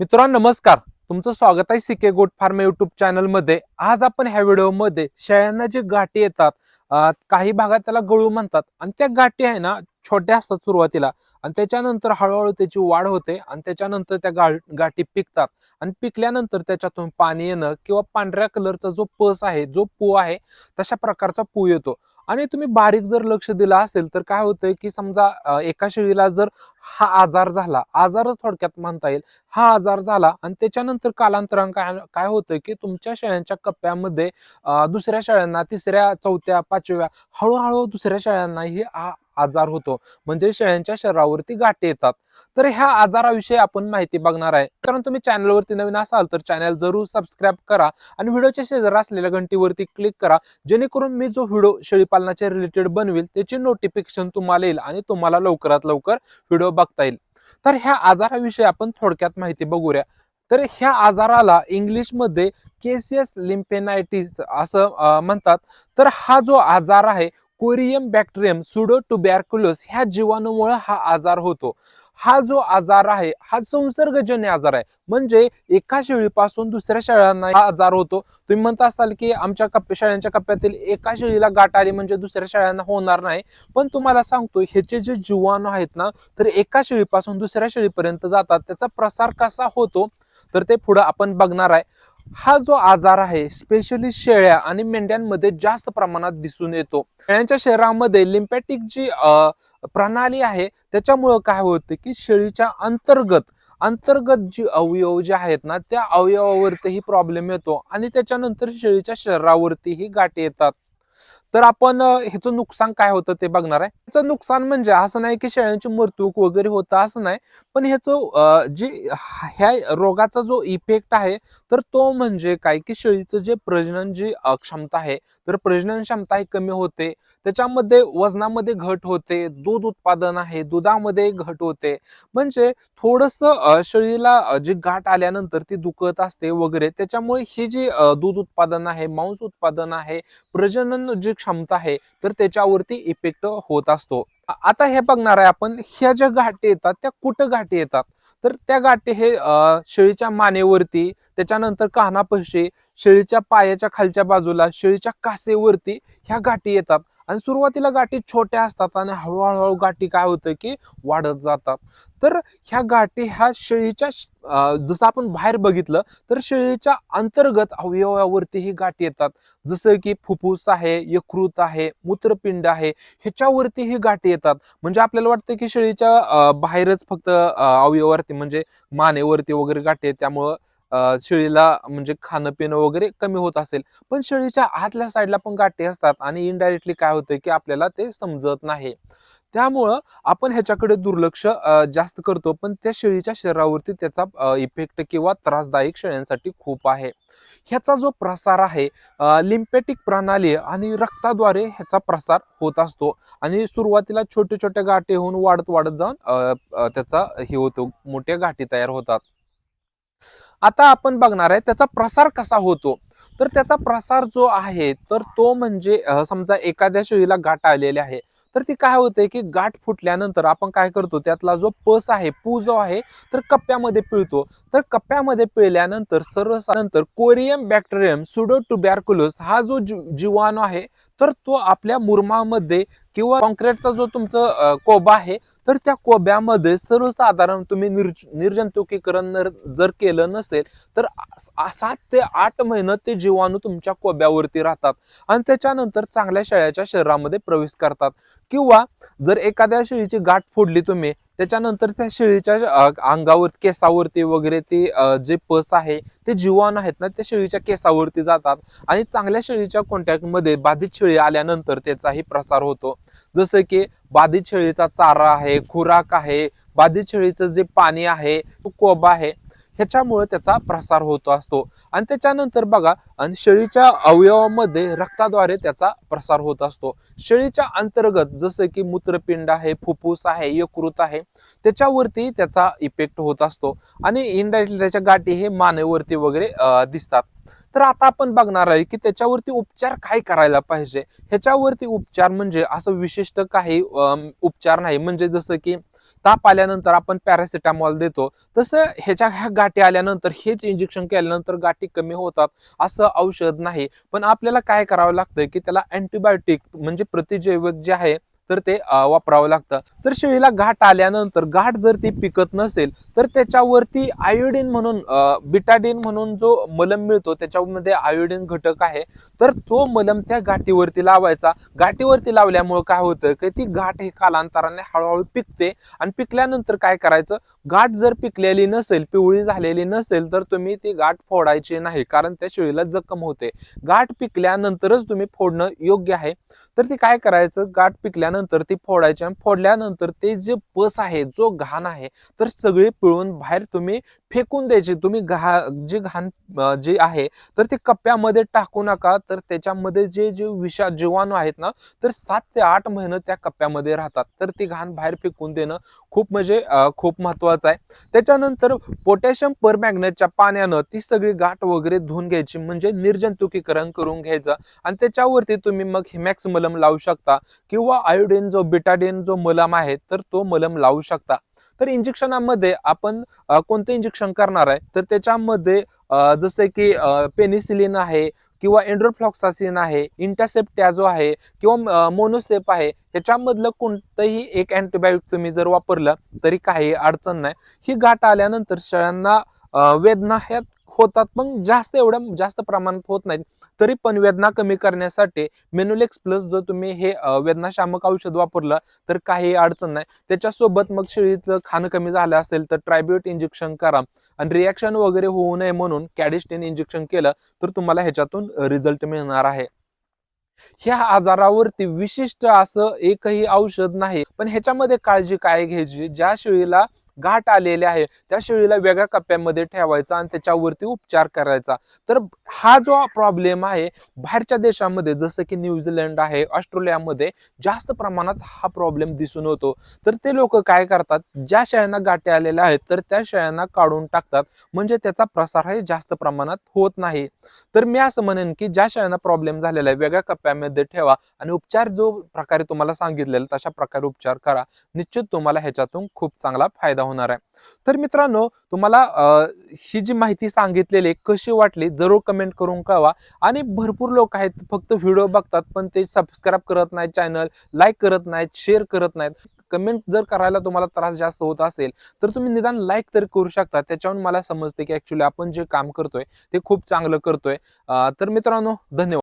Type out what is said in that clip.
मित्रांनो नमस्कार. तुमचं स्वागत आहे सिके गोट फार्म युट्यूब चॅनलमध्ये. आज आपण ह्या व्हिडिओमध्ये शेळ्यांना जे गाठी येतात काही भागात त्याला गळू म्हणतात आणि त्या गाठी आहे ना छोट्या असतात सुरुवातीला. आणि त्याच्यानंतर हळूहळू त्याची वाढ होते आणि त्याच्यानंतर त्या गा गाठी पिकतात. आणि पिकल्यानंतर त्याच्यातून पाणी येणं किंवा पांढऱ्या कलरचा जो पस आहे जो पू आहे तशा प्रकारचा पू येतो. आणि तुम्ही बारीक जर लक्ष दिलं असेल तर काय होतंय की समजा एका शेळीला जर हा आजार झाला आजारच थोडक्यात म्हणता येईल. हा आजार झाला आणि त्याच्यानंतर कालांतरान काय काय होतं की तुमच्या शेळ्यांच्या कप्प्यामध्ये दुसऱ्या शेळ्यांना तिसऱ्या चौथ्या पाचव्या हळूहळू दुसऱ्या शेळ्यांना ही आ- आजार होतो. म्हणजे शेळ्यांच्या शरीरावरती गाठी येतात. तर ह्या आजाराविषयी आपण माहिती बघणार आहे. कारण तुम्ही चॅनलवरती नवीन असाल तर चॅनल जरूर सबस्क्राईब करा आणि व्हिडिओच्या शेजारी असलेल्या घंटीवरती क्लिक करा. जेणेकरून मी जो व्हिडिओ शेळीपालनाच्या रिलेटेड बनवेल त्याची नोटिफिकेशन तुम्हाला येईल आणि तुम्हाला लवकरात लवकर व्हिडिओ बघता येईल. तर ह्या आजाराविषयी आपण थोडक्यात माहिती बघूया. तर ह्या आजाराला इंग्लिशमध्ये केसियस लिम्फेनायटिस असं म्हणतात. तर हा जो आजार आहे कोरियम बॅक्टेरियम सुडो टुबॅर्क्युलोस ह्या जीवाणूमुळे हा आजार होतो. हा जो आजार आहे हा संसर्गजन्य आजार आहे. म्हणजे एका शेळीपासून दुसऱ्या शेळ्यांना हा आजार होतो. तुम्ही म्हणत असाल की आमच्या कप्पे शेळ्यांच्या कप्प्यातील एका शेळीला गाठ आली म्हणजे दुसऱ्या शेळ्यांना होणार नाही. पण तुम्हाला सांगतो ह्याचे जे जीवाणू आहेत ना तर एका शेळीपासून दुसऱ्या शेळीपर्यंत जातात. त्याचा प्रसार कसा होतो? तर ते पुढं आपण बघणार आहे. हा जो आजार आहे स्पेशली शेळ्या आणि मेंढ्यांमध्ये जास्त प्रमाणात दिसून येतो. शेळ्यांच्या शरीरामध्ये लिम्पॅटिक जी प्रणाली आहे त्याच्यामुळं काय होतं की शेळीच्या अंतर्गत अंतर्गत जी अवयव जे आहेत ना त्या अवयवावरतीही प्रॉब्लेम येतो आणि त्याच्यानंतर शेळीच्या शरीरावरतीही गाठी येतात. तर आपण ह्याचं नुकसान काय होतं ते बघणार आहे. ह्याचं नुकसान म्हणजे असं नाही की शेळ्यांची मृत्यू वगैरे होतं असं नाही. पण ह्याचं जे ह्या रोगाचा जो इफेक्ट आहे तर तो म्हणजे काय की शेळीचं जे प्रजनन जी क्षमता आहे तर प्रजनन क्षमता ही कमी होते. त्याच्यामध्ये वजनामध्ये घट होते दूध उत्पादन आहे दुधामध्ये घट होते. म्हणजे थोडस शेळीला जी गाठ आल्यानंतर ती दुखत असते वगैरे त्याच्यामुळे हे जे दूध उत्पादन आहे मांस उत्पादन आहे प्रजनन जी क्षमता आहे तर त्याच्यावरती इफेक्ट होत असतो. आता हे बघणार आहे आपण ह्या ज्या घाटी येतात त्या कुठं घाटी येतात? तर त्या गाठी हे शेळीच्या मानेवरती त्याच्यानंतर कानापशी शेळीच्या पायाच्या खालच्या बाजूला शेळीच्या कासेवरती ह्या गाठी येतात. आणि सुरुवातीला गाठी छोट्या असतात आणि हळूहळू गाठी काय होतं की वाढत जातात. तर ह्या गाठी ह्या शेळीच्या जसं आपण बाहेर बघितलं तर शेळीच्या अंतर्गत अवयवावरती ही गाठी येतात. जसं की फुफ्फुस आहे यकृत आहे मूत्रपिंड आहे ह्याच्यावरती ही गाठी येतात. म्हणजे आपल्याला वाटतं की शेळीच्या बाहेरच फक्त अवयवावरती म्हणजे मानेवरती वगैरे गाठी आहेत त्यामुळं शेळीला म्हणजे खाणं पिणं वगैरे कमी होत असेल. पण शेळीच्या आतल्या साईडला पण गाठी असतात आणि इनडायरेक्टली काय होतं की आपल्याला ते समजत नाही. त्यामुळं आपण ह्याच्याकडे दुर्लक्ष जास्त करतो. पण त्या शेळीच्या शरीरावरती त्याचा इफेक्ट किंवा त्रासदायक शेळ्यांसाठी खूप आहे. ह्याचा जो प्रसार आहे लिम्पॅटिक प्रणाली आणि रक्ताद्वारे ह्याचा प्रसार होत असतो. आणि सुरुवातीला छोटे छोटे गाठी होऊन वाढत वाढत जाऊन त्याचा हे होतो मोठ्या गाठी तयार होतात. आता आपण बघणार आहे त्याचा प्रसार कसा होतो? तर त्याचा प्रसार जो आहे तर तो म्हणजे समजा एखाद्या शेळीला गाठ आलेली आहे तर ती काय होते की गाठ फुटल्यानंतर आपण काय करतो त्यातला जो पस आहे पू जो आहे तर कप्प्यामध्ये पिळतो. तर कप्प्यामध्ये पिळल्यानंतर सर्वसाधारण कोरियम बॅक्टेरियम सुडो टुबॅर्कुलोस हा जो जीवाणू आहे तर तो आपल्या मुरमामध्ये किंवा कॉन्क्रीटचा जो तुमचं कोबा आहे तर त्या कोब्यामध्ये सर्वसाधारण तुम्ही निर्ज निर्जंतुकीकरण जर केलं नसेल तर सात ते आठ महिने ते जीवाणू तुमच्या कोब्यावरती राहतात. आणि त्याच्यानंतर चांगल्या शेळ्याच्या शरीरामध्ये प्रवेश करतात. किंवा जर एखाद्या शेळीची गाठ फोडली तुम्ही त्याच्यानंतर त्या शेळीच्या अंगावर केसावरती वगैरे ते जे पस आहे ते जीवाणू आहेत ना त्या शेळीच्या केसावरती जातात. आणि चांगल्या शेळीच्या कॉन्टॅक्टमध्ये बाधित शेळी आल्यानंतर त्याचाही प्रसार होतो. जसं की बाधित शेळीचा चारा आहे खुराक आहे बाधित शेळीचं जे पाणी आहे तो कोबा आहे ह्याच्यामुळे त्याचा प्रसार होतो असतो. आणि त्याच्यानंतर बघा आणि शेळीच्या अवयवामध्ये रक्ताद्वारे त्याचा प्रसार होत असतो. शेळीच्या अंतर्गत जसं की मूत्रपिंड आहे फुफ्फुस आहे यकृत आहे त्याच्यावरती त्याचा इफेक्ट होत असतो. आणि इनडायरेक्टली त्याच्या गाठी हे मानेवरती वगैरे दिसतात. तर आता आपण बघणार आहे की त्याच्यावरती उपचार काय करायला पाहिजे? ह्याच्यावरती उपचार म्हणजे असं विशिष्ट काही उपचार नाही. म्हणजे जसं की ताप आल्यानंतर आपण पॅरासिटामॉल देतो. तसं ह्याच्या ह्या गाठी आल्यानंतर हेच इंजेक्शन केल्यानंतर गाठी कमी होतात असं औषध नाही. पण आपल्याला काय करावं लागतं की त्याला अँटीबायोटिक म्हणजे प्रतिजैविक जे आहे तर ते वापरावं लागतं. तर शेळीला घाट आल्यानंतर घाट जर ती पिकत नसेल तर त्याच्यावरती आयोडीन म्हणून बिटाडीन म्हणून जो मलम मिळतो त्याच्यामध्ये आयोडीन घटक आहे. तर तो मलम त्या गाठीवरती लावायचा. गाठीवरती लावल्यामुळे काय होतं की ती गाठ हे कालांतराने हळूहळू पिकते. आणि पिकल्यानंतर काय करायचं? गाठ जर पिकलेली नसेल पिवळी झालेली नसेल तर तुम्ही ती गाठ फोडायची नाही कारण त्या शेळीला जखम होते. गाठ पिकल्यानंतरच तुम्ही फोडणं योग्य आहे. तर ती काय करायचं? गाठ पिकल्यानंतर ती फोडायची आणि फोडल्यानंतर ते जे पस आहे जो घाण आहे तर सगळे पिळून बाहेर तुम्ही फेकून द्यायचे. तुम्ही घा जे घाण जे आहे तर ते कप्प्यामध्ये टाकू नका. तर त्याच्यामध्ये जे जे विषा जीवाणू आहेत ना तर सात ते आठ महिने त्या कप्प्यामध्ये राहतात. तर ते घाण बाहेर फेकून देणं खूप म्हणजे खूप महत्वाचं आहे. त्याच्यानंतर पोटॅशियम परमॅग्नेटच्या पाण्यानं ती सगळी गाठ वगैरे धुवून घ्यायची. म्हणजे निर्जंतुकीकरण करून घ्यायचं. आणि त्याच्यावरती तुम्ही मग हिमॅक्स मलम लावू शकता. किंवा आयोडीन जो बिटाडीन जो मलम आहे तर तो मलम लावू शकता. तर इंजेक्शनामध्ये आपण कोणते कोणतं इंजेक्शन करणार आहे? तर त्याच्यामध्ये जसे की पेनिसिलिन आहे किंवा एन्ड्रोफ्लॉक्सासिन आहे इंटरसेप्टॅझो आहे किंवा मोनोसेप आहे ह्याच्यामधलं कोणतंही एक अँटीबायोटिक तुम्ही जर वापरलं तरी काही अडचण नाही. ही गाठ आल्यानंतर शेळ्यांना वेदना ह्या होतात पण जास्त एवढ्या जास्त प्रमाणात होत नाहीत. तरी पण वेदना कमी करण्यासाठी मेनुलेक्स प्लस जर तुम्ही हे वेदनाशामक औषध वापरलं तर काही अडचण नाही. त्याच्यासोबत मग शेळीचं खाणं कमी झालं असेल तर ट्रायब्युट इंजेक्शन करा. आणि रिॲक्शन वगैरे होऊ नये म्हणून कॅडिस्टेन इंजेक्शन केलं तर तुम्हाला ह्याच्यातून रिझल्ट मिळणार आहे. ह्या आजारावरती विशिष्ट असं एकही औषध नाही पण ह्याच्यामध्ये काळजी काय घ्यायची? ज्या शेळीला गाठ आलेले आहे. त्या शेळीला वेगळ्या कप्प्यामध्ये ठेवायचा आणि त्याच्यावरती उपचार करायचा. तर हा जो प्रॉब्लेम आहे बाहेरच्या देशामध्ये जसं की न्यूझीलंड आहे ऑस्ट्रेलियामध्ये जास्त प्रमाणात हा प्रॉब्लेम दिसून होतो तर ते लोक काय करतात ज्या शेळ्यांना गाठी आलेल्या आहेत तर त्या शेळ्यांना काढून टाकतात. म्हणजे त्याचा प्रसार हे जास्त प्रमाणात होत नाही. तर मी असं म्हणेन की ज्या शेळ्यांना प्रॉब्लेम झालेला आहे वेगळ्या कप्प्यामध्ये ठेवा आणि उपचार जो प्रकारे तुम्हाला सांगितलेला तशा प्रकारे उपचार करा. निश्चित तुम्हाला ह्याच्यातून खूप चांगला फायदा होणार आहे. तर मित्रांनो तुम्हाला ही जी माहिती सांगितलेली कशी वाटली जरूर कमेंट करून कळवा. आणि भरपूर लोक आहेत फक्त व्हिडिओ बघतात पण ते सबस्क्राईब करत नाहीत चॅनल लाईक करत नाहीत शेअर करत नाहीत. कमेंट जर करायला तुम्हाला त्रास जास्त होत असेल तर तुम्ही निदान लाईक तरी करू शकता. त्याच्यावरून मला समजते की ऍक्च्युली आपण जे काम करतोय ते खूप चांगलं करतोय. तर मित्रांनो धन्यवाद.